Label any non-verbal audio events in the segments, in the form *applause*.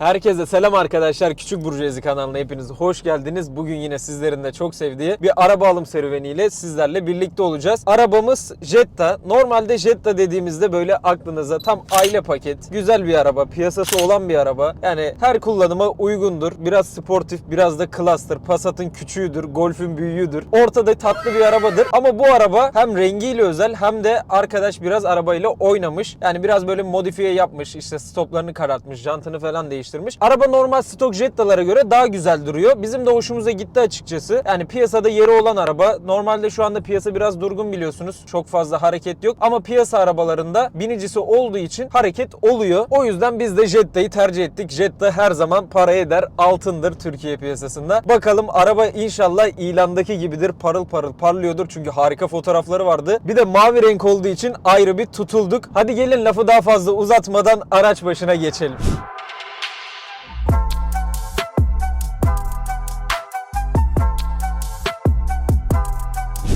Herkese selam arkadaşlar. Küçük Burjuezi kanalına hepiniz hoş geldiniz. Bugün yine sizlerin de çok sevdiği bir araba alım serüveniyle sizlerle birlikte olacağız. Arabamız Jetta. Normalde Jetta dediğimizde böyle aklınıza tam aile paket, güzel bir araba, piyasası olan bir araba. Yani her kullanıma uygundur. Biraz sportif, biraz da klastır. Passat'ın küçüğüdür, Golf'ün büyüğüdür. Ortada tatlı bir arabadır. Ama bu araba hem rengiyle özel hem de arkadaş biraz arabayla oynamış. Yani biraz böyle modifiye yapmış. İşte stoplarını karartmış, jantını falan değiştirmiş. Araba normal stok Jetta'lara göre daha güzel duruyor. Bizim de hoşumuza gitti açıkçası. Yani piyasada yeri olan araba. Normalde şu anda piyasa biraz durgun biliyorsunuz. Çok fazla hareket yok. Ama piyasa arabalarında binicisi olduğu için hareket oluyor. O yüzden biz de Jetta'yı tercih ettik. Jetta her zaman para eder, altındır Türkiye piyasasında. Bakalım araba inşallah ilandaki gibidir. Parıl parıl parlıyordur. Çünkü harika fotoğrafları vardı. Bir de mavi renk olduğu için ayrı bir tutulduk. Hadi gelin lafı daha fazla uzatmadan araç başına geçelim.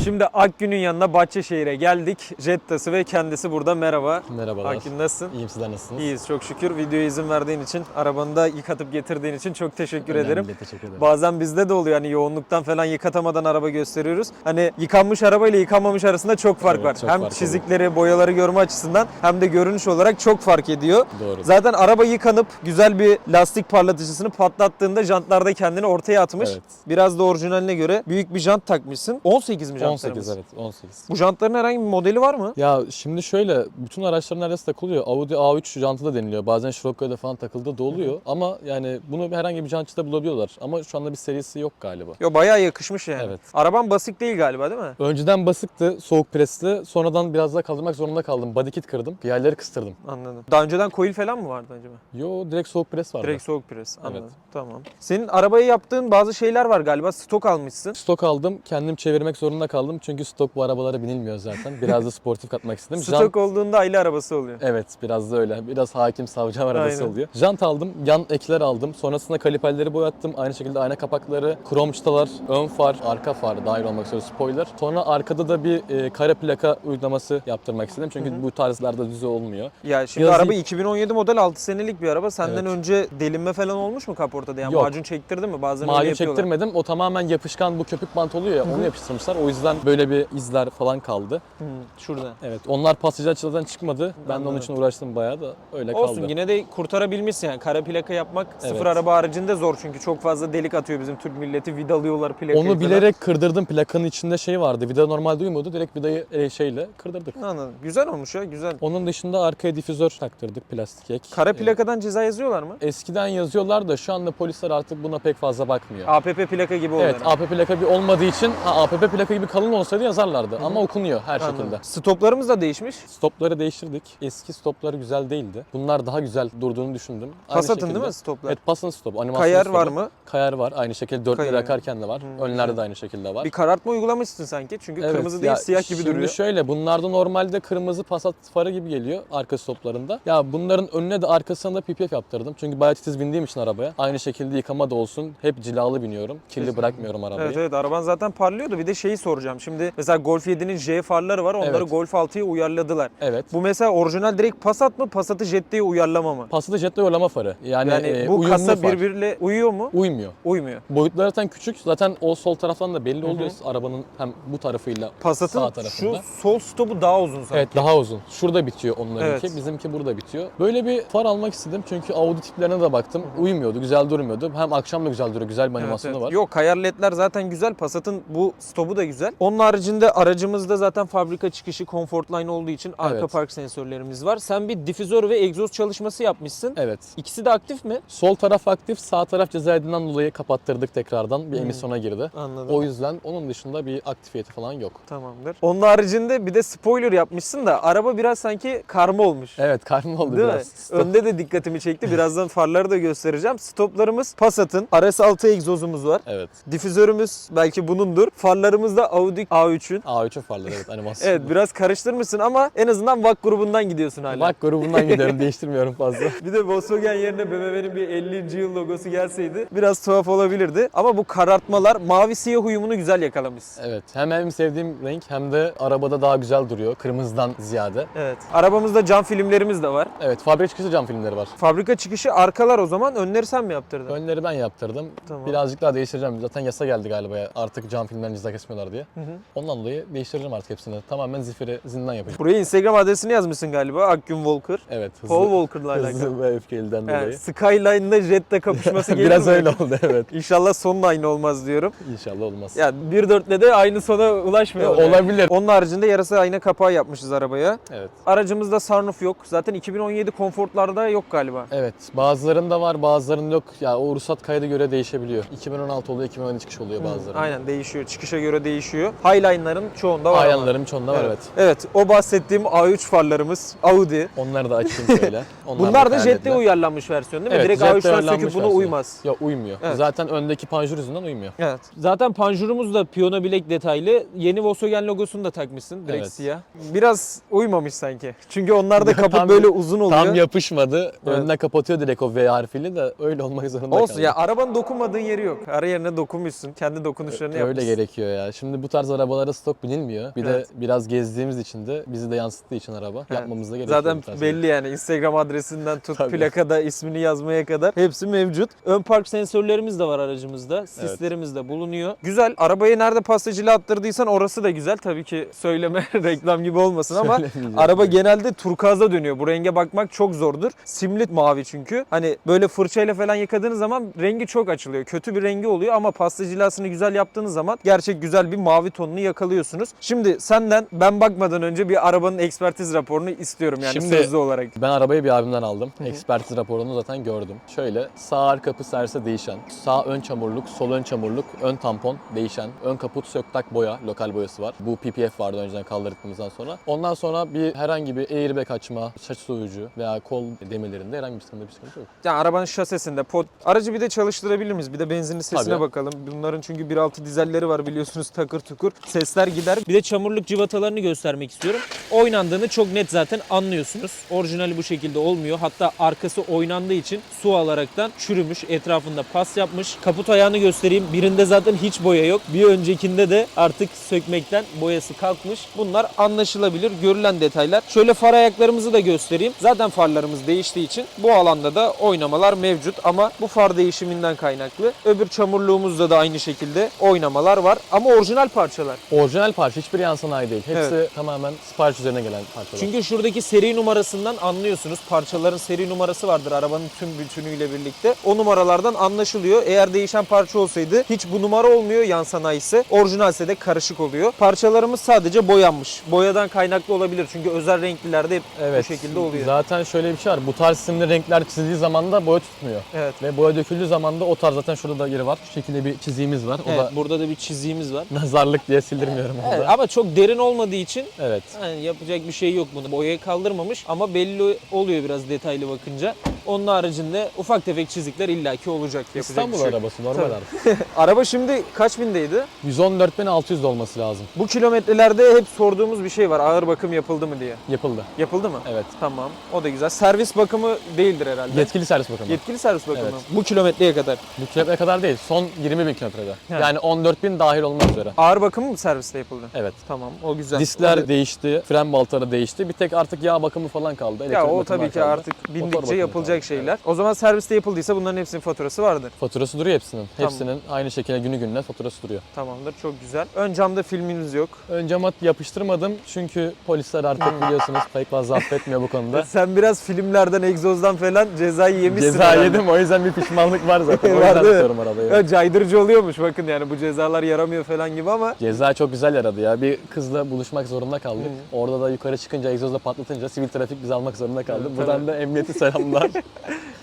Şimdi Akgün'ün yanına Bahçeşehir'e geldik. Jetta'sı ve kendisi burada. Merhaba. Merhabalar. Akgün nasılsın? İyiyim sizler nasılsınız? İyiyiz çok şükür. Videoya izin verdiğin için, arabanı da yıkatıp getirdiğin için çok teşekkür Önemli ederim. teşekkür ederim. Bazen bizde de oluyor hani yoğunluktan falan yıkatamadan araba gösteriyoruz. Hani yıkanmış araba ile yıkanmamış arasında çok fark Evet, var. çok hem fark çizikleri, boyaları görme açısından hem de görünüş olarak çok fark ediyor. Doğru. Zaten araba yıkanıp güzel bir lastik parlatıcısını patlattığında jantlarda kendini ortaya atmış. Evet. Biraz da orijinaline göre büyük bir jant takmışsın. 18 mi jantlarımız? 18 evet 18. Bu jantların herhangi bir modeli var mı? Ya şimdi şöyle bütün araçların neredeyse takılıyor. Audi A3 jantı da deniliyor. Bazen Scirocco'ya falan takıldığı da oluyor. Ama yani bunu herhangi bir jantçıda bulabiliyorlar. Ama şu anda bir serisi yok galiba. Yo bayağı yakışmış yani. Evet. Araban basık değil galiba değil mi? Önceden basıktı, soğuk presli. Sonradan biraz daha kaldırmak zorunda kaldım. Body kit kırdım. Yerleri kıstırdım. Anladım. Daha önceden coil falan mı vardı acaba? Yo direkt soğuk pres vardı. Direkt soğuk pres. Anladım. Evet. Tamam. Senin arabaya yaptığın bazı şeyler var galiba. Stok almışsın. Stok aldım. Kendim çevirmek zorunda kaldım. Çünkü stok bu arabalara binilmiyor zaten. Biraz da sportif katmak istedim. *laughs* Jant- Stok olduğunda aile arabası oluyor. Evet biraz da öyle. Biraz hakim savcı arabası Aynen. oluyor. Jant aldım, yan ekler aldım. Sonrasında kaliperleri boyattım. Aynı şekilde ayna kapakları, krom çıtalar, ön far, arka far dahil olmak üzere spoiler. Sonra arkada da bir e, kare plaka uygulaması yaptırmak istedim. Çünkü bu tarzlarda düz olmuyor. Ya şimdi Yazı- araba 2017 model 6 senelik bir araba. Senden Evet. önce delinme falan olmuş mu kaportada? Yani Yok. macun çektirdin mi? Bazen öyle Macun yapıyorlar. çektirmedim. O tamamen yapışkan bu köpük bant oluyor ya onu yapıştırmışlar. O yüzden böyle bir izler falan kaldı. Hı, şurada. Evet onlar pasajı açıdan çıkmadı. Ben de onun Anladım. için uğraştım bayağı da öyle Olsun kaldı. yine de kurtarabilmişsin yani. Kara plaka yapmak sıfır Evet. araba haricinde zor çünkü çok fazla delik atıyor bizim Türk milleti. Vidalıyorlar plakayı Onu bilerek kırdırdım. Plakanın içinde şey vardı. Vida normalde uymuyordu. Direkt vidayı e, şeyle kırdırdık. Anladım. Güzel olmuş ya güzel. Onun dışında arkaya difüzör taktırdık plastik ek. Kara Ee, plakadan ceza yazıyorlar mı? Eskiden yazıyorlar da şu anda polisler artık buna pek fazla bakmıyor. APP plaka gibi oluyor. Evet AP plaka bir olmadığı için ha, APP plaka gibi kalın olsaydı yazarlardı ama okunuyor her Anladım. şekilde. Stoplarımız da değişmiş. Stopları değiştirdik. Eski stopları güzel değildi. Bunlar daha güzel durduğunu düşündüm. Aynı Passat'ın şekilde- değil mi stoplar? Evet Passat'ın stopu. Animasyon Kayar stopu. var mı? Kayar var. Aynı şekilde dörtleri Kayar. akarken de var. Önlerde de aynı şekilde var. Bir karartma uygulamışsın sanki. Çünkü Evet, kırmızı değil ya siyah gibi şimdi duruyor. şöyle bunlarda normalde kırmızı Passat farı gibi geliyor arka stoplarında. Ya bunların önüne de arkasına da PPF yaptırdım. Çünkü bayağı titiz bindiğim için arabaya. Aynı şekilde yıkama da olsun. Hep cilalı biniyorum. Kirli bırakmıyorum arabayı. Evet evet araban zaten parlıyordu. Bir de şeyi soracağım. Şimdi mesela Golf 7'nin J farları var. Onları Evet. Golf 6'ya uyarladılar. Evet. Bu mesela orijinal direkt Passat mı? Passat'ı Jetta'ya uyarlama mı? Passat'ı Jetta yollama farı. Yani, Yani e, bu uyumlu kasa far. birbiriyle uyuyor mu? Uymuyor. Uymuyor. Boyutları zaten küçük. Zaten o sol taraftan da belli oluyor arabanın hem bu tarafıyla sağ Passat'ın şu tarafında. sol stopu daha uzun sanki. Evet daha uzun. Şurada bitiyor onlarınki. Evet. Bizimki burada bitiyor. Böyle bir far almak istedim çünkü Audi tiplerine de baktım. Uymuyordu, güzel durmuyordu. Hem akşam da güzel duruyor, güzel bir Evet, animasyonu evet. var. Yok kayar ledler zaten güzel. Passat'ın bu stopu da güzel. Onun haricinde aracımızda zaten fabrika çıkışı Comfortline olduğu için arka Evet. park sensörlerimiz var. Sen bir difüzör ve egzoz çalışması yapmışsın. Evet. İkisi de aktif mi? Sol taraf aktif, sağ taraf cezayirden dolayı kapattırdık tekrardan. Bir Hmm. emisyona girdi. Anladım. O yüzden onun dışında bir aktifiyeti falan yok. Tamamdır. Onun haricinde bir de spoiler yapmışsın da araba biraz sanki karma olmuş. Evet karnım oldu Değil biraz. Stop. Önde de dikkatimi çekti. Birazdan farları da göstereceğim. Stoplarımız Passat'ın RS6 egzozumuz var. Evet. Difüzörümüz belki bunundur. Farlarımız da Audi Audi A3'ün. A3'ün farları evet animasyon. *laughs* Evet biraz karıştırmışsın ama en azından VAK grubundan gidiyorsun hala. Bak grubundan gidiyorum değiştirmiyorum fazla. *laughs* Bir de Volkswagen yerine BMW'nin bir 50. yıl logosu gelseydi biraz tuhaf olabilirdi. Ama bu karartmalar mavi siyah uyumunu güzel yakalamışsın. Evet hem en sevdiğim renk hem de arabada daha güzel duruyor kırmızıdan ziyade. Evet. Arabamızda cam filmlerimiz de var. Evet fabrika çıkışı cam filmleri var. Fabrika çıkışı arkalar o zaman önleri sen mi yaptırdın? Önleri ben yaptırdım. Tamam. Birazcık daha değiştireceğim. Zaten yasa geldi galiba ya. Artık cam filmlerini ceza kesmiyorlar diye. Hı. Ondan dolayı değiştireceğim artık hepsini. Tamamen zifiri zindan yapacağım. Buraya Instagram adresini yazmışsın galiba Akgün Walker. Evet hızlı. Paul Walker'la alakalı. Hızlı ve öfkeliden dolayı. Evet, Skyline'la Jetta kapışması *laughs* gelir Biraz mi? öyle oldu evet. *laughs* İnşallah sonun aynı olmaz diyorum. İnşallah olmaz. Ya 1.4'le de aynı sona ulaşmıyor. E, olabilir. Onun haricinde yarasa ayna kapağı yapmışız arabaya. Evet. Aracımızda sunroof yok. Zaten 2017 konfortlarda yok galiba. Evet. Bazılarında var, bazılarında yok. Ya o ruhsat kayda göre değişebiliyor. 2016 oluyor, 2017 çıkış oluyor bazıları. Aynen değişiyor. Çıkışa göre değişiyor. Highline'ların çoğunda var. Ayanlarım çoğunda var evet. Evet. O bahsettiğim A3 farlarımız Audi. Onları da açayım şöyle. *laughs* Onlar Bunlar da. Jet'te uyarlanmış versiyon değil mi? Evet, Direkt Jet'te A3'ten uyarlanmış söküp buna uymaz. Yok uymuyor. Evet. Zaten öndeki panjur yüzünden uymuyor. Evet. Zaten panjurumuz da piyano bilek detaylı. Yeni Volkswagen logosunu da takmışsın. Direkt Evet. siyah. Biraz uymamış sanki. Çünkü onlarda kaput *laughs* Tam- böyle uzun oluyor. Tam yapışmadı. Evet. Önüne kapatıyor direkt o V harfiyle de öyle olmak zorunda Olsun kaldı. ya arabanın dokunmadığın yeri yok. Ara yerine dokunmuşsun. Kendi dokunuşlarını Öyle yapmışsın. gerekiyor ya. Şimdi bu tarz arabalara stok bilinmiyor. Bir Evet. de biraz gezdiğimiz için de bizi de yansıttığı için araba Evet. yapmamız da gerekiyor. Zaten belli yani Instagram adresinden tut Tabii. plakada ismini yazmaya kadar hepsi mevcut. Ön park sensörlerimiz de var aracımızda. Sislerimiz de bulunuyor. Güzel. Arabayı nerede pastacıyla attırdıysan orası da güzel. Tabii ki söyleme *laughs* reklam gibi olmasın ama araba genelde turkuaza dönüyor. Bu renge bakmak çok zordur. Simlit mavi çünkü. Hani böyle fırçayla falan yıkadığınız zaman rengi çok açılıyor. Kötü bir rengi oluyor ama pasta cilasını güzel yaptığınız zaman gerçek güzel bir mavi tonunu yakalıyorsunuz. Şimdi senden ben bakmadan önce bir arabanın ekspertiz raporunu istiyorum yani Şimdi- sözlü olarak. Ben arabayı bir abimden aldım. Ekspertiz raporunu zaten gördüm. Şöyle sağ arka kapı servise değişen, sağ ön çamurluk, sol ön çamurluk, ön tampon değişen, ön kaput söktak boya, lokal boyası var. Bu PPF vardı önceden kaldırdıkımızdan sonra. Ondan sonra bir herhangi bir airbag açma, saç soğucu veya kol demirlerinde herhangi bir sıkıntı, bir sıkıntı yok. Yani arabanın şasesinde pod... Aracı bir de çalıştırabilir miyiz? Bir de benzinli sesine Tabii. bakalım. Bunların çünkü 1.6 dizelleri var biliyorsunuz takır tukur. Sesler gider. Bir de çamurluk civatalarını göstermek istiyorum. Oynandığını çok net zaten anlıyorsunuz. Orijinali bu şekilde olmuyor. Hatta arkası oynandığı için su alaraktan çürümüş. Etrafında pas yapmış. Kaput ayağını göstereyim. Birinde zaten hiç boya yok. Bir öncekinde de artık sökmekten boyası kalkmış. Bunlar anlaşılabilir, görülen detaylar. Şöyle far ayaklarımızı da göstereyim. Zaten farlarımız değiştiği için bu alanda da oynamalar mevcut ama bu far değişiminden kaynaklı. Öbür çamurluğumuzda da aynı şekilde oynamalar var ama orijinal parçalar. Orijinal parça hiçbir yan sanayi değil. Hepsi Evet. tamamen sipariş üzerine gelen parçalar. Çünkü şuradaki seri numarasından anlıyorsunuz. Parçaların seri numarası vardır arabanın tüm bütünüyle birlikte. O numaralardan anlaşılıyor. Eğer değişen parça olsaydı hiç bu numara olmuyor yan sanayi ise. Orijinalse de karışık oluyor. Parçalarımız sadece boyanmış. Boyadan kaynaklı olabilir. Çünkü özel renklilerde hep bu şekilde oluyor. Zaten şöyle bir şey var. Bu tarz isimli renkler çizildiği zaman da boya tutmuyor. Evet. Ve boya döküldüğü zaman da o tarz zaten şurada da yeri var. Şu şekilde bir çiziğimiz var. O Evet, da burada da bir çiziğimiz var. *laughs* nazarlık diye sildirmiyorum Evet, orada. ama çok derin olmadığı için Evet. yani yapacak bir şey yok bunu. Boyayı kaldırmamış ama belli oluyor biraz detaylı bakınca. Onun haricinde ufak tefek çizikler illaki olacak. Yapacak İstanbul bir şey yok. arabası normal Tabii. araba. *laughs* Araba şimdi kaç bindeydi? 114.600 olması lazım. Bu kilometrelerde hep sorduğumuz bir şey var. Ağır bakım yapıldı mı diye. Yapıldı. Yapıldı mı? Evet. Tamam. O da güzel. Servis bakımı değildir herhalde. Yetkili servis bakımı. Yetkili servis bakımı. Evet. Bu kilometreye kadar. Bu kilometre kadar değil. Son 20 bin kilometrede. He. Yani 14.000 dahil olmak üzere. Ağır bakımı mı serviste yapıldı? Evet. Tamam. O güzel. Diskler O da- değişti, fren baltaları değişti. Bir tek artık yağ bakımı falan kaldı. ya elektrik o bakımlar tabii ki kaldı. artık bindikçe yapılacak kaldı. şeyler. O zaman serviste yapıldıysa bunların hepsinin faturası vardır. Faturası duruyor hepsinin. Tamam. Hepsinin aynı şekilde günü gününe faturası duruyor. Tamamdır. Çok güzel. Ön camda filminiz yok. Ön cama yapıştırmadım çünkü polisler artık *laughs* biliyorsunuz pek fazla affetmiyor bu konuda. *laughs* Sen biraz filmlerden, egzozdan falan cezayı yemişsin. Ceza herhalde. yedim o yüzden bir pişmanlık var *laughs* zaten. O yüzden tutuyorum arabayı. Evet, caydırıcı oluyormuş bakın yani bu cezalar yaramıyor falan gibi ama Ceza çok güzel yaradı ya. Bir kızla buluşmak zorunda kaldık. Orada da yukarı çıkınca egzozla patlatınca sivil trafik bizi almak zorunda kaldı. Evet, Buradan tabii. da emniyete selamlar. *laughs*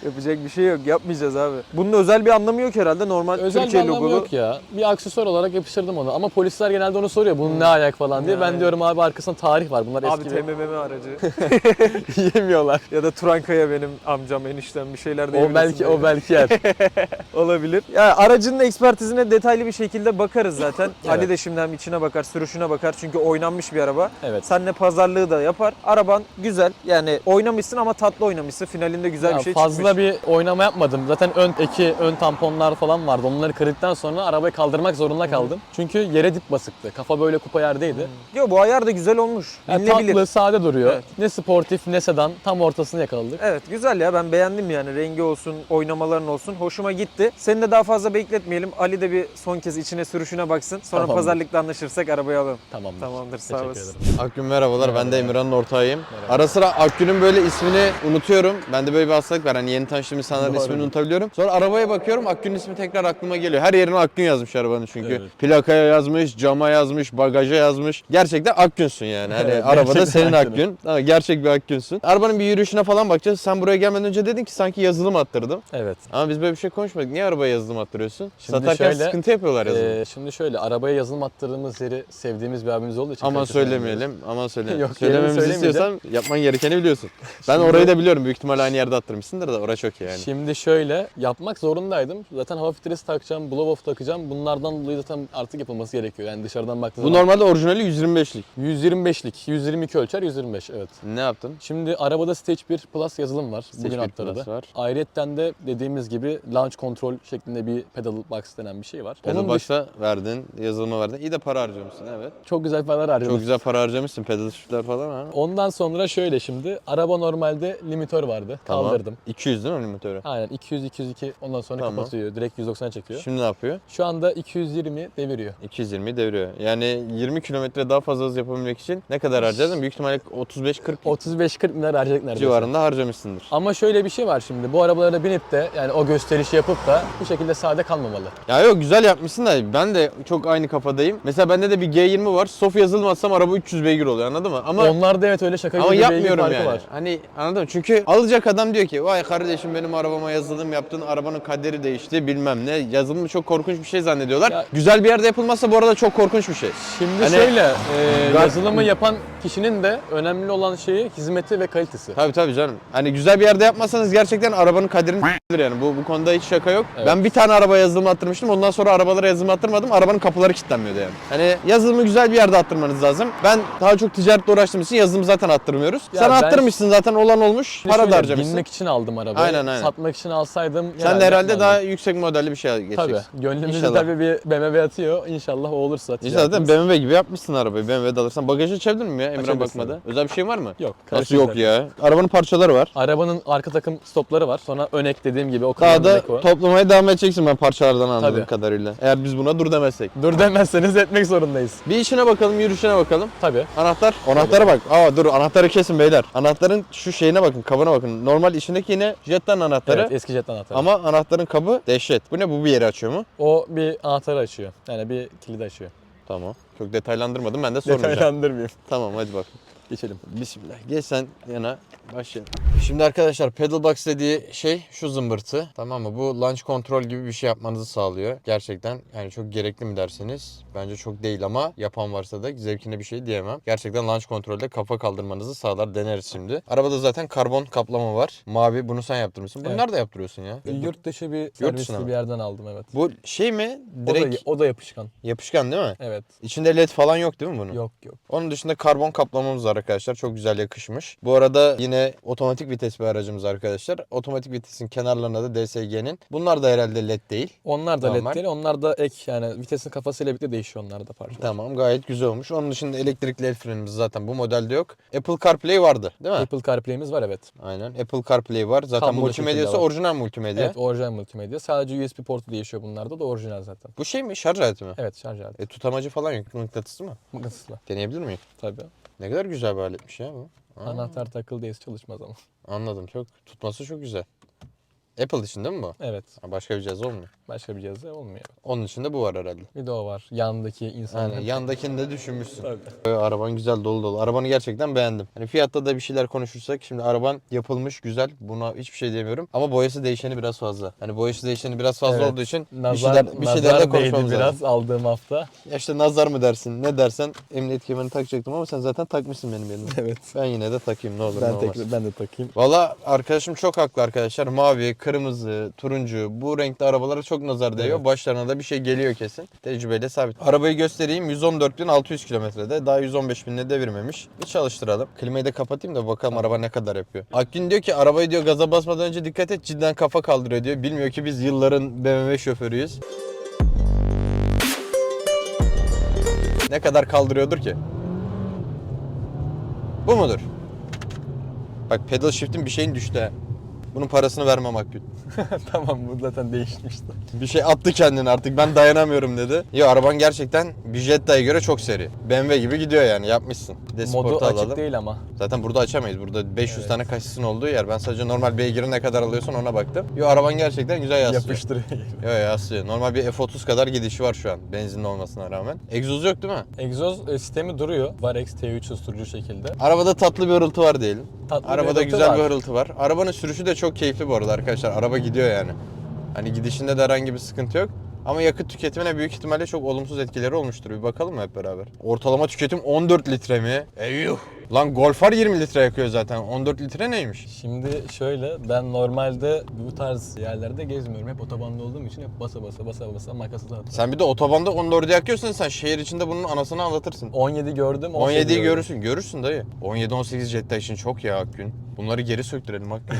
Yapacak bir şey yok. Yapmayacağız abi. Bunun özel bir anlamı yok herhalde. Normal Özel Türkiye bir anlamı logolu. yok ya. Bir aksesuar olarak yapıştırdım onu. Ama polisler genelde onu soruyor. Bunun ne ayak falan diye. Ben Yani. diyorum abi arkasında tarih var. Bunlar Abi eski TMMM aracı. *laughs* yemiyorlar. ya da Turankaya benim amcam, eniştem bir şeyler O diyebilirsin belki o belki yer. *laughs* Olabilir. Ya aracın ekspertizine detaylı bir şekilde bakarız zaten. Evet. *laughs* Ali de şimdiden içine bakar, sürüşüne bakar. Çünkü oynanmış bir araba. Evet. Senle pazarlığı da yapar. Araban güzel. Yani oynamışsın ama tatlı oynamışsın. Finalinde güzel Ya bir şey fazla çıkmış. bir oynama yapmadım. Zaten ön eki, ön tamponlar falan vardı. Onları kırdıktan sonra arabayı kaldırmak zorunda kaldım. Çünkü yere dip basıktı. Kafa böyle kupa yerdeydi. Yo bu ayar da güzel olmuş. Yani tatlı, sade duruyor. Evet. Ne sportif ne sedan. Tam ortasını yakaladık. Evet güzel ya ben beğendim yani rengi olsun oynamaların olsun hoşuma gitti. Seni de daha fazla bekletmeyelim. Ali de bir son kez içine sürüşüne baksın. Sonra Tamamdır. pazarlıkta anlaşırsak arabayı alalım. Tamamdır. Tamamdır sağ Teşekkür olasın. ederim. Akgün merhabalar. Ben de. Emirhan'ın ortağıyım. Merhaba. Ara sıra Akgün'ün böyle ismini unutuyorum. Bende böyle bir hastalık var. Hani yeni tanıştığım insanların Doğru. ismini unutabiliyorum. Sonra arabaya bakıyorum. Akgün'ün ismi tekrar aklıma geliyor. Her yerine Akgün yazmış arabanın çünkü. Evet. Plakaya yazmış, cama yazmış, bagaja yazmış. Gerçekten Akgün'sün yani. Hani *laughs* Evet, arabada senin. Akgün. Ha, gerçek bir Akgün'sün. Arabanın bir yürüyüşüne falan bakacağız. Sen buraya gelmeden önce dedin ki sanki yazılım attırdım. Evet. Ama biz böyle bir şey konuşmadık. Niye arabaya yazılım attırıyorsun? Şimdi Satarken şöyle, sıkıntı yapıyorlar yazılım. Ee, şimdi şöyle arabaya yazılım attırdığımız yeri sevdiğimiz bir abimiz olduğu için Aman söylemeyelim, aman *laughs* söylemeyelim. Yok, Söylememizi istiyorsan yapman gerekeni biliyorsun. *laughs* Ben Şimdi- orayı da biliyorum. Büyük ihtimalle aynı yerde attırmışsındır da orası çok yani. Şimdi şöyle yapmak zorundaydım. Zaten hava filtresi takacağım, blow off takacağım. Bunlardan dolayı zaten artık yapılması gerekiyor. Yani dışarıdan baktığınız Bu zaman normalde orijinali 125'lik. 125'lik, 122 ölçer, 125 evet. Ne yaptın? Şimdi arabada Stage 1 Plus yazılım var. Stage Bugün 1 attırdı. Plus var. Ayrıyetten de dediğimiz gibi launch control şeklinde bir pedal box denen bir şey var. Pedal Onun dış- başta verdin, yazılıma verdin. İyi de para harcamışsın evet. çok güzel paralar harcadım. Çok güzel para harcamışsın. Pedal shift'ler falan ha. Ondan sonra şöyle şimdi araba normalde limitör vardı. Tamam. Kaldırdım. 200 değil mi limitörü? Aynen 200 202 ondan sonra Tamam. kapatıyor. Direkt 190'a çekiyor. Şimdi ne yapıyor? Şu anda 220 deviriyor. 220 deviriyor. Yani 20 kilometre daha fazla hız yapabilmek için ne kadar harcadın? Büyük ihtimalle 35-40 35-40 milyar harcadık neredeyse. civarında harcamışsındır. Ama şöyle bir şey var şimdi. Bu arabalara binip de yani o gösterişi yapıp da bu şekilde sade kalmamalı. Ya yok güzel yapmışsın da ben de çok aynı kafadayım. Mesela bende de bir G20 var. Sof yazılmazsam araba 300 beygir oluyor anladın mı? Ama Onlarda evet öyle şaka gibi Ama bir beygir yapmıyorum farkı yani. var. Hani anladın mı? Çünkü alacak adam diyor ki vay kardeşim benim arabama yazılım yaptın arabanın kaderi değişti bilmem ne. Yazılımı çok korkunç bir şey zannediyorlar. Ya- Güzel bir yerde yapılmazsa bu arada çok korkunç bir şey. Şimdi Hani- şöyle, e, yazılımı yapan kişinin de önemli olan şeyi hizmeti ve kalitesi. Tabii tabii canım. Hani güzel bir yerde yapmazsanız gerçekten arabanın kaderini yani. Bu, bu konuda hiç şaka yok. Evet. Ben bir tane araba yazılım attırmıştım. Ondan sonra arabalara yazılım attırmadım. Arabanın kapıları kilitlenmiyordu yani. Hani yazılımı güzel bir yerde attırmanız lazım. Ben daha çok ticaretle uğraştığım için yazılımı zaten attırmıyoruz. Ya Sen ben- attırmışsın zaten olan olmuş. Para da şöyle, harcamışsın. Binmek için aldım arabayı. Aynen, aynen. Satmak için alsaydım Sen de herhalde daha yüksek modelli bir şey geçeceksin. Tabii. Gönlümüzde İnşallah. tabii bir BMW atıyor. İnşallah o olursa. İşte zaten ticaretimiz. BMW gibi yapmışsın arabayı. BMW'de alırsan bagajı açabilir miyim ya Emre Açabilirsin. bakmadı? Özel bir şey var mı? Yok. Nasıl yok zaten. ya? Arabanın parçaları var. Arabanın arka takım stopları var. Sonra ön ek dediğim gibi o Daha da ek o. toplamaya devam edeceksin ben parçalardan anladığım Tabii. kadarıyla. Eğer biz buna dur demezsek. Dur demezseniz etmek zorundayız. Bir işine bakalım, yürüyüşüne bakalım. Tabii. Anahtar. Anahtara bak. Aa dur anahtarı kesin beyler. Anahtarın şu şeyine bakın, kabına bakın. Normal içindeki yine Jetta'nın anahtarı. Evet eski jet anahtarı. Ama anahtarın kabı dehşet. Bu ne? Bu bir yeri açıyor mu? O bir anahtarı açıyor. Yani bir kilidi açıyor. Tamam. Çok detaylandırmadım ben de sormayacağım. Detaylandırmayayım. tamam hadi bak. Geçelim. Bismillah. Geç sen yana başlayalım. Şimdi arkadaşlar pedal box dediği şey şu zımbırtı. Tamam mı? Bu launch control gibi bir şey yapmanızı sağlıyor. Gerçekten yani çok gerekli mi derseniz bence çok değil ama yapan varsa da zevkine bir şey diyemem. Gerçekten launch kontrolde kafa kaldırmanızı sağlar. Deneriz şimdi. Arabada zaten karbon kaplama var. Mavi bunu sen yaptırmışsın. Bunu Evet. nerede yaptırıyorsun ya? Yurt dışı bir dışına servisli bir yerden aldım evet. Bu şey mi? O da, Direkt o da yapışkan. yapışkan değil mi? Evet. İçinde led falan yok değil mi bunun? Yok yok. Onun dışında karbon kaplamamız var arkadaşlar. Çok güzel yakışmış. Bu arada yine otomatik vites bir aracımız arkadaşlar. Otomatik vitesin kenarlarına da DSG'nin. Bunlar da herhalde led değil. Onlar da Normal. led değil. Onlar da ek yani vitesin kafasıyla birlikte değişiyor onlar da parçalar. Tamam gayet güzel olmuş. Onun dışında elektrikli el frenimiz zaten bu modelde yok. Apple CarPlay vardı değil mi? Apple CarPlay'imiz var evet. Aynen. Apple CarPlay var. Zaten Kablolu multimedyası şekilde var. orijinal multimedya. Evet orijinal multimedya. Sadece USB portu değişiyor bunlarda da orijinal zaten. Bu şey mi? Şarj aleti mi? Evet şarj aleti. E, tutamacı falan yok. Mıknatıslı mı? Mıknatıslı. Deneyebilir miyim? Tabii. Ne kadar güzel bir aletmiş ya bu. Aa, Anahtar takıldıysa çalışmaz ama. Anladım. Çok tutması çok güzel. Apple için değil mi bu? Evet. Ha, Başka bir cihaz olmuyor. Başka bir cihazı olmuyor. Onun içinde bu var herhalde. Bir de o var. Yandaki insanların. Yani yandakini de düşünmüşsün. Tabii. Ee, Araban güzel dolu dolu. Arabanı gerçekten beğendim. Hani fiyatta da bir şeyler konuşursak şimdi araban yapılmış güzel. Buna hiçbir şey diyemiyorum. Ama boyası değişeni biraz fazla. Hani boyası değişeni biraz fazla Evet. olduğu için Nazar, bir şeyler bir şeyler de nazar değdi konuşmamız biraz lazım. aldığım hafta. Ya işte nazar mı dersin ne dersen emniyet kemerini takacaktım ama sen zaten takmışsın benim yerime. Evet. Ben yine de takayım ne olur ne Ben, olmaz. tekrar, ben de takayım. Valla arkadaşım çok haklı arkadaşlar. Mavi, kırmızı, turuncu bu renkli arabalara çok nazar değiyor. Evet. Başlarına da bir şey geliyor kesin. Tecrübeyle sabit. Arabayı göstereyim 114.600 kilometrede. Daha 115.000'le devirmemiş. Bir çalıştıralım. Klimayı da kapatayım da bakalım araba ne kadar yapıyor. Akgün diyor ki arabayı diyor gaza basmadan önce dikkat et cidden kafa kaldırıyor diyor. Bilmiyor ki biz yılların BMW şoförüyüz. Ne kadar kaldırıyordur ki? Bu mudur? Bak pedal shift'in bir şeyin düştü ha. Bunun parasını vermem Akgün. *laughs* tamam bu zaten değişmişti. Bir şey attı kendini artık ben dayanamıyorum dedi. Ya araban gerçekten bir Jetta'ya göre çok seri. BMW gibi gidiyor yani yapmışsın. Bir de Modu Sport'u açık alalım. değil ama. Zaten burada açamayız. Burada 500 Evet. tane kasisin olduğu yer. Ben sadece normal beygiri ne kadar alıyorsun ona baktım. Yo araban gerçekten güzel yaslıyor. Yapıştırıyor. Yo yaslıyor. Normal bir F30 kadar gidişi var şu an. Benzinli olmasına rağmen. Egzoz yok değil mi? Egzoz e, sistemi duruyor. Varex T3 susturucu şekilde. Arabada tatlı bir hırıltı var diyelim. Tatlı bir Arabada hırıltı güzel var. bir hırıltı var. Arabanın sürüşü de çok keyifli bu arada arkadaşlar. Araba gidiyor yani. Hani gidişinde de herhangi bir sıkıntı yok. Ama yakıt tüketimine büyük ihtimalle çok olumsuz etkileri olmuştur. Bir bakalım mı hep beraber? Ortalama tüketim 14 litre mi? Eyyuh! Lan Golf R 20 litre yakıyor zaten. 14 litre neymiş? Şimdi şöyle ben normalde bu tarz yerlerde gezmiyorum. Hep otobanda olduğum için hep basa basa basa basa makası da atıyorum. Sen bir de otobanda 14'ü yakıyorsun sen şehir içinde bunun anasını anlatırsın. 17 gördüm. 18 17'yi gördüm. görürsün, görürsün dayı. 17-18 Jetta için çok ya Akgün. Bunları geri söktürelim Akgün.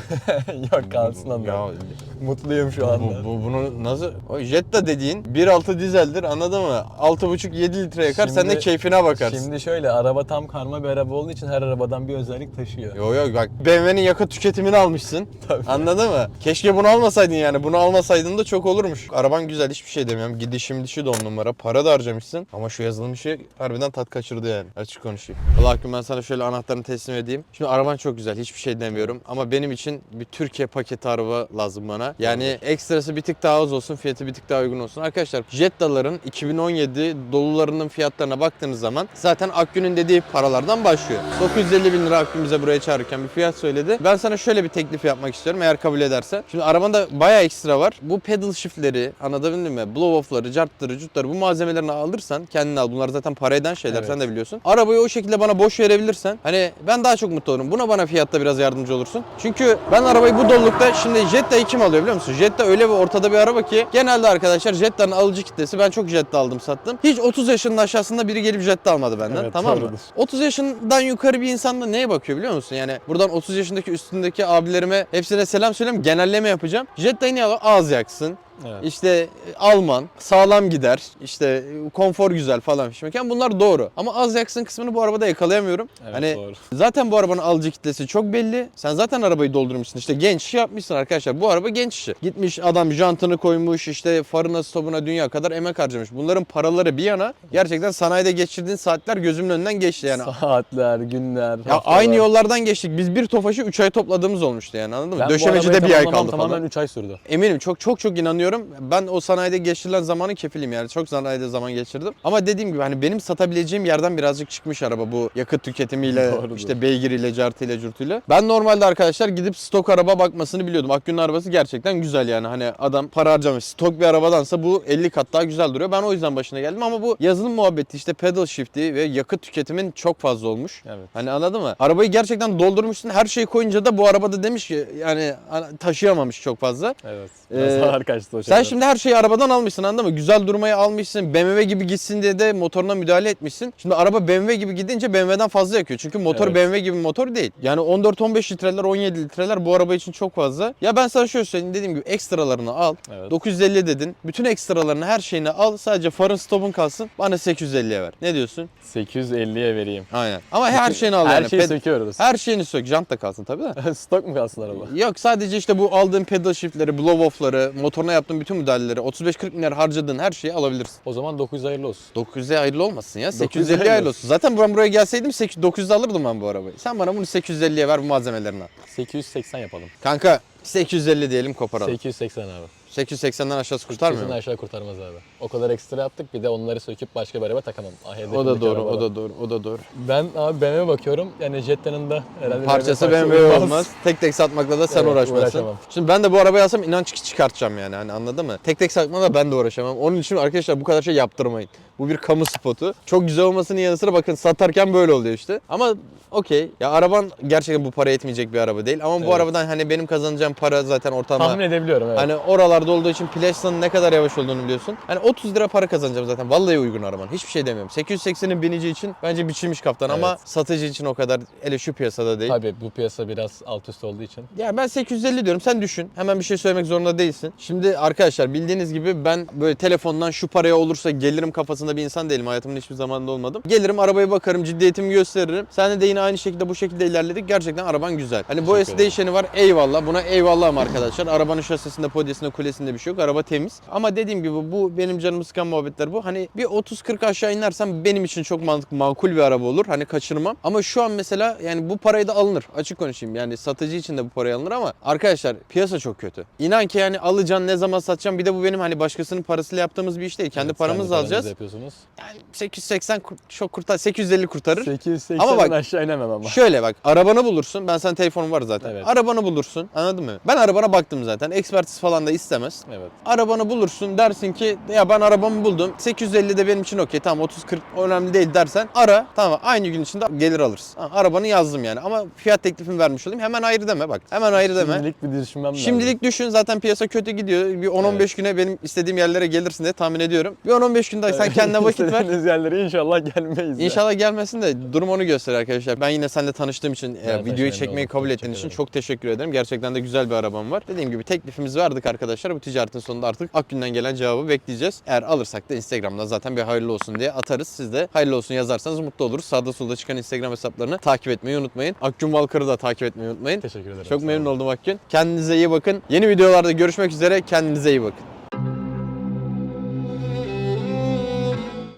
*laughs* Yok kalsın Ya onlar. Mutluyum şu anda. Bu, bu, bunu nasıl? O Jetta dediğin 1.6 dizeldir anladın mı? 6.5-7 litre yakar sen de Şimdi- keyfine bakarsın. Şimdi şöyle araba tam karma bir araba olduğu için her arabadan bir özellik taşıyor. Yo yo bak BMW'nin yakıt tüketimini almışsın. *laughs* Tabii. Anladın mı? Keşke bunu almasaydın yani. Bunu almasaydın da çok olurmuş. Araban güzel hiçbir şey demiyorum. Gidişim dişi de on numara. Para da harcamışsın. Ama şu yazılım işi harbiden tat kaçırdı yani. Açık konuşayım. Allah hakkım ben sana şöyle anahtarını teslim edeyim. Şimdi araban çok güzel. Hiçbir şey demiyorum. Ama benim için bir Türkiye paketi araba lazım bana. Yani ekstrası bir tık daha az olsun. Fiyatı bir tık daha uygun olsun. Arkadaşlar Jetta'ların 2017 dolularının fiyatlarına baktığınız zaman zaten Akgün'ün dediği paralardan başlıyor. 950 bin lira Akgün bize buraya çağırırken bir fiyat söyledi. Ben sana şöyle bir teklif yapmak istiyorum eğer kabul ederse. Şimdi arabanda bayağı ekstra var. Bu pedal shift'leri anlatabildim mi? Blow off'ları, cartları, cutları bu malzemelerini alırsan kendin al. Bunlar zaten para eden şeyler Evet. sen de biliyorsun. Arabayı o şekilde bana boş verebilirsen hani ben daha çok mutlu olurum. Buna bana fiyatta biraz yardımcı olursun. Çünkü ben arabayı bu dolulukta şimdi Jetta'yı kim alıyor biliyor musun? Jetta öyle bir ortada bir araba ki genelde arkadaşlar Jetta'nın alıcı kitlesi ben çok Jetta aldım sattım. Hiç 30 yaşının aşağısında biri gelip Jetta almadı benden Evet, tamam mı? doğrudur. 30 yaşından yukarı bir insan da neye bakıyor biliyor musun? Yani buradan 30 yaşındaki üstündeki abilerime hepsine selam söyleyeyim genelleme yapacağım. Jetta'yı niye alıyor? Az yaksın. Evet. İşte e, Alman, sağlam gider, işte konfor güzel falan fişmeken bunlar doğru. Ama az yaksın kısmını bu arabada yakalayamıyorum. Evet, hani doğru. zaten bu arabanın alıcı kitlesi çok belli. Sen zaten arabayı doldurmuşsun. İşte genç işi yapmışsın arkadaşlar. Bu araba genç işi. Gitmiş adam jantını koymuş, işte farına, stopuna dünya kadar emek harcamış. Bunların paraları bir yana gerçekten sanayide geçirdiğin saatler gözümün önünden geçti yani. Saatler, günler, Ya aynı yollardan geçtik. Biz bir tofaşı 3 ay topladığımız olmuştu yani anladın mı? Ben bu Döşemecide arabayı bir ay kaldı tamamen falan. 3 ay sürdü. Eminim çok çok çok inanıyorum. Ben o sanayide geçirilen zamanın kefiliyim yani. Çok sanayide zaman geçirdim. Ama dediğim gibi hani benim satabileceğim yerden birazcık çıkmış araba bu yakıt tüketimiyle, Doğrudur. işte beygiriyle, cartıyla, curtuyla. Ben normalde arkadaşlar gidip stok araba bakmasını biliyordum. Akgün'ün arabası gerçekten güzel yani. Hani adam para harcamış. Stok bir arabadansa bu 50 kat daha güzel duruyor. Ben o yüzden başına geldim ama bu yazılım muhabbeti işte pedal shift'i ve yakıt tüketimin çok fazla olmuş. Evet. Hani anladın mı? Arabayı gerçekten doldurmuşsun. Her şeyi koyunca da bu arabada demiş ki yani taşıyamamış çok fazla. Evet. Ee, kaçtı o Sen şeyler. şimdi her şeyi arabadan almışsın anladın mı? Güzel durmaya almışsın. BMW gibi gitsin diye de motoruna müdahale etmişsin. Şimdi araba BMW gibi gidince BMW'den fazla yakıyor. Çünkü motor Evet. BMW gibi motor değil. Yani 14-15 litreler, 17 litreler bu araba için çok fazla. Ya ben sana şöyle söyleyeyim dediğim gibi ekstralarını al. Evet. 950 dedin. Bütün ekstralarını her şeyini al. Sadece farın stopun kalsın. Bana 850'ye ver. Ne diyorsun? 850'ye vereyim. Aynen. Ama her şeyini al Her yani. şeyi Ped- söküyoruz. her şeyini sök. Jant da kalsın tabii de. *laughs* Stok mu kalsın araba? Yok sadece işte bu aldığın pedal shift'leri, blow off'ları, motoruna yaptığın bütün modelleri, 35-40 milyar harcadığın her şeyi alabilirsin. O zaman 900 hayırlı olsun. 900'e hayırlı olmasın ya. 950 850 hayırlı olsun. Zaten ben buraya gelseydim 800 900 alırdım ben bu arabayı. Sen bana bunu 850'ye ver bu malzemelerini al. 880 yapalım. Kanka 850 diyelim koparalım. 880 abi. 880'den aşağısı kurtarmıyor mu? aşağı kurtarmaz abi. O kadar ekstra yaptık bir de onları söküp başka bir araba takamam. Ah, O da doğru, arabada. o da doğru, o da doğru. Ben abi BMW bakıyorum. Yani Jetta'nın da herhalde Parçası BMW olmaz. Tek tek satmakla da sen Evet, uğraşmasın. uğraşamam. Şimdi ben de bu arabayı alsam inanç çıkartacağım yani hani anladın mı? Tek tek satmakla ben de uğraşamam. Onun için arkadaşlar bu kadar şey yaptırmayın. Bu bir kamu spotu. Çok güzel olmasının yanı sıra bakın satarken böyle oluyor işte. Ama okey. Ya araban gerçekten bu para yetmeyecek bir araba değil. Ama bu Evet. arabadan hani benim kazanacağım para zaten ortalama. Tahmin edebiliyorum evet. Hani oralarda olduğu için Plasta'nın ne kadar yavaş olduğunu biliyorsun. Hani 30 lira para kazanacağım zaten. Vallahi uygun araban. Hiçbir şey demiyorum. 880'in binici için bence biçilmiş kaptan ama Evet. satıcı için o kadar hele şu piyasada değil. Tabii bu piyasa biraz alt üst olduğu için. Ya ben 850 diyorum. Sen düşün. Hemen bir şey söylemek zorunda değilsin. Şimdi arkadaşlar bildiğiniz gibi ben böyle telefondan şu paraya olursa gelirim kafasında bir insan değilim. Hayatımın hiçbir zamanında olmadım. Gelirim arabaya bakarım, ciddiyetimi gösteririm. Sen de yine aynı şekilde bu şekilde ilerledik. Gerçekten araban güzel. Hani bu Teşekkür değişeni var. Eyvallah. Buna eyvallahım arkadaşlar. Arabanın şasisinde, podyesinde, kulesinde bir şey yok. Araba temiz. Ama dediğim gibi bu benim canımı sıkan muhabbetler bu. Hani bir 30-40 aşağı inersem benim için çok mantıklı, makul bir araba olur. Hani kaçırmam. Ama şu an mesela yani bu parayı da alınır. Açık konuşayım. Yani satıcı için de bu parayı alınır ama arkadaşlar piyasa çok kötü. İnan ki yani alacaksın ne zaman satacaksın. Bir de bu benim hani başkasının parasıyla yaptığımız bir iş değil. Kendi Evet, paramızla alacağız. yapıyorsunuz. Yani 880 kur- çok kurtar 850 kurtarır. 880 Ama bak- aşağı inemem ama. Şöyle bak arabanı bulursun. Ben sen telefonum var zaten. Evet. Arabanı bulursun. Anladın mı? Ben arabana baktım zaten. Ekspertiz falan da istemez. Evet. Arabanı bulursun dersin ki ya ben arabamı buldum. 850 de benim için okey. Tamam 30-40 önemli değil dersen ara. Tamam aynı gün içinde gelir alırsın. Ha, arabanı yazdım yani ama fiyat teklifimi vermiş olayım. Hemen ayrı deme bak. Hemen ayrı deme. Şimdilik bir düşünmem lazım. Şimdilik düşün zaten piyasa kötü gidiyor. Bir 10-15 güne benim istediğim yerlere gelirsin diye tahmin ediyorum. Bir 10-15 günde sen kendine vakit ver. İstediğiniz yerlere inşallah gelmeyiz. ya. İnşallah gelmesin de durum onu gösterir arkadaşlar. Ben yine seninle tanıştığım için, e, Evet, videoyu çekmeyi kabul ettiğin için çok teşekkür ederim. Gerçekten de güzel bir arabam var. Dediğim gibi teklifimizi verdik arkadaşlar. Bu ticaretin sonunda artık Akgün'den gelen cevabı bekleyeceğiz. Eğer alırsak da Instagram'dan zaten bir hayırlı olsun diye atarız. Siz de hayırlı olsun yazarsanız mutlu oluruz. Sağda solda çıkan Instagram hesaplarını takip etmeyi unutmayın. Akgün Valkar'ı da takip etmeyi unutmayın. Teşekkür ederim. Çok memnun oldum Akgün. Kendinize iyi bakın. Yeni videolarda görüşmek üzere. Kendinize iyi bakın.